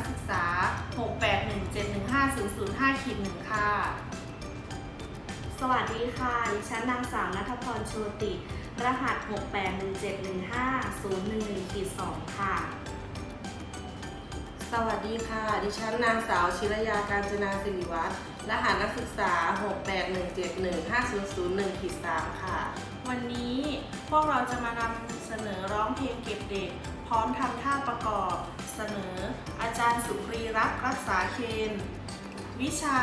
นักศึกษา 681715005ขีด1ค่ะ สวัสดีค่ะ ดิฉันนางสาวนัทพรโชติ รหัส 681715011ขีด2ค่ะ สวัสดีค่ะ ดิฉันนางสาวชิรยาการจนาสิริวัฒน์รหัสนักศึกษา 681715001ขีด3ค่ะ วันนี้พวกเราจะมานำเสนอร้องเพลงเก็บเด็ก พร้อมทำท่าประกอบ เสนอ อาจารย์สุรีรักษ์รักษาเคน วิชา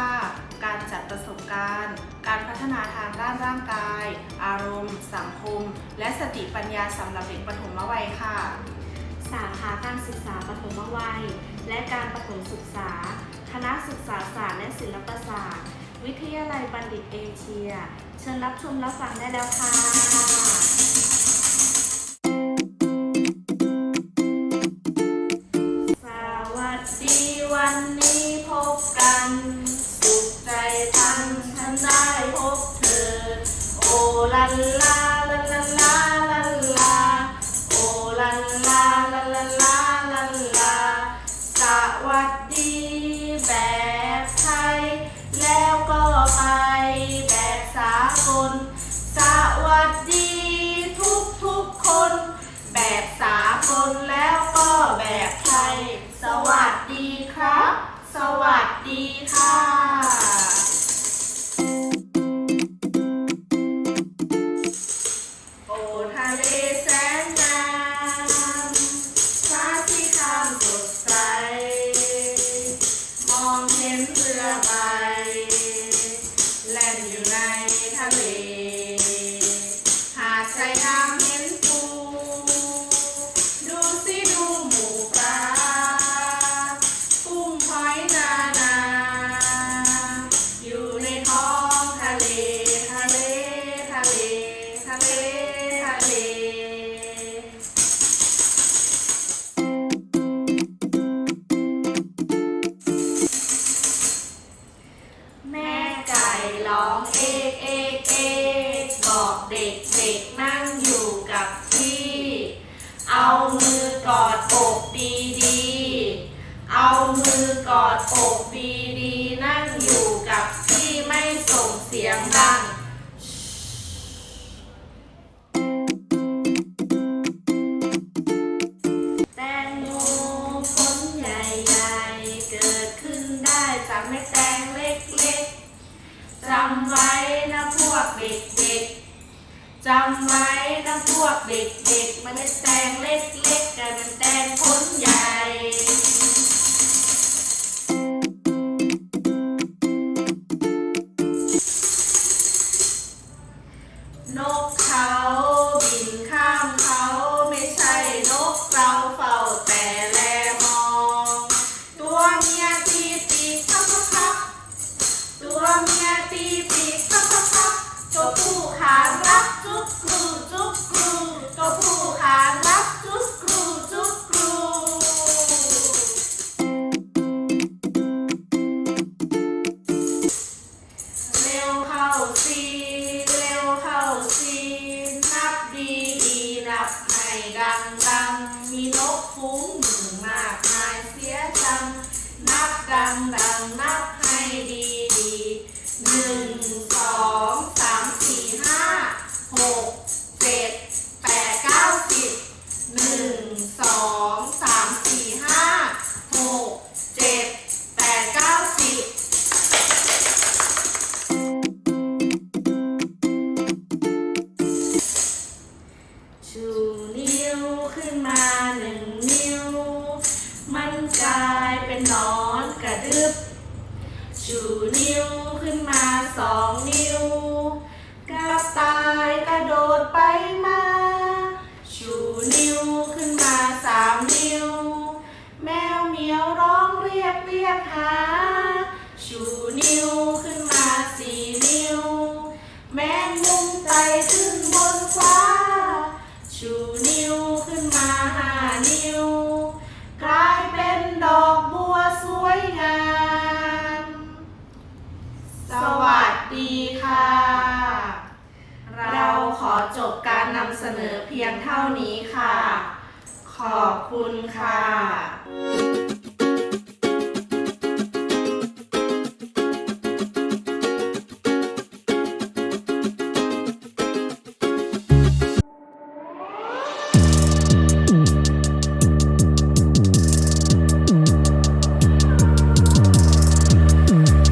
การจัดประสบการณ์ การพัฒนาทางด้านร่างกาย อารมณ์ สังคม และสติปัญญาสำหรับเด็กปฐมวัยค่ะ สาขาการศึกษาปฐมวัย และการประถมศึกษา คณะศึกษาศาสตร์และศิลปศาสตร์ วิทยาลัยบัณฑิตเอเชีย เชิญรับชมรับฟังได้แล้วค่ะ วัสดี ก่ร้องเอกเอเอบอกเด็กเด็กนั่งอยู่กับที่เอามือกอดอกดีดีเอามือกอดอกดีดีๆนั่งอยู่กับที่ไม่ส่งเสียงดัง เด็กๆจำไว้นะพวกเด็กๆมันเม็ดแตงเล็กๆกลายเป็นแตงผลใหญ่ จ็ดแปดเก้าสิบหนึ่งสองสามสี่ห้าหกเจ็ดแปดเก้าสิบชูนิ้วขึ้นมาหนึ่งนิ้ว มันกลายเป็นหนอนกระดึบชูนิ้วขึ้นมาสองนิ้ว กระต่ายกระโดดไปมา คุณค่ะ